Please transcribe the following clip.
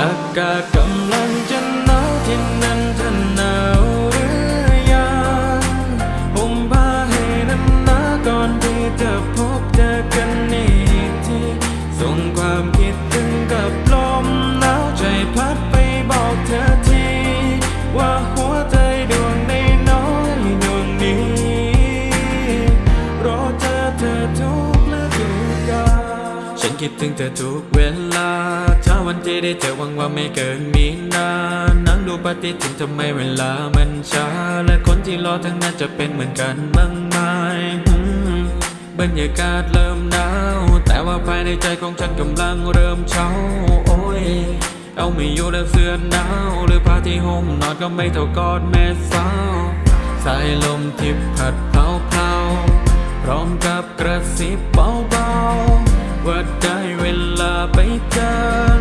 อากาศกำลังจะหนาวที่นั่นเธอหนาวหรือยังห่มผ้าให้นั้นหนาก่อนที่จะพบเจอกันอีกทีส่งความคิดถึงกับลมหนาวใจพัดไปบอกเธอทีว่าหัวใจดวงในน้อยดวงนี้ รอเจอเธอทุกฤดูกาลฉันคิดถึงเธอทุกเวลา วันที่ได้เจอหวังว่าไม่เกินมีนานนั่งดูปฏิทินทำไมเวลามันช้า และคนที่รอทั้งนั้นจะเป็นเหมือนกันบ้างไหมบรรยากาศเริ่มหนาวแต่ว่าภายในใจของฉันกำลังเริ่มเช้าโอ้ยเอาไม่อยู่แล้วเสื้อหนาวหรือผ้าที่ห่มนอนก็ไม่เท่ากอดแม่สาวสายลมที่พัดเผาเผาพร้อมกับกระซิบเบาๆว่าได้เวลาไปเจอ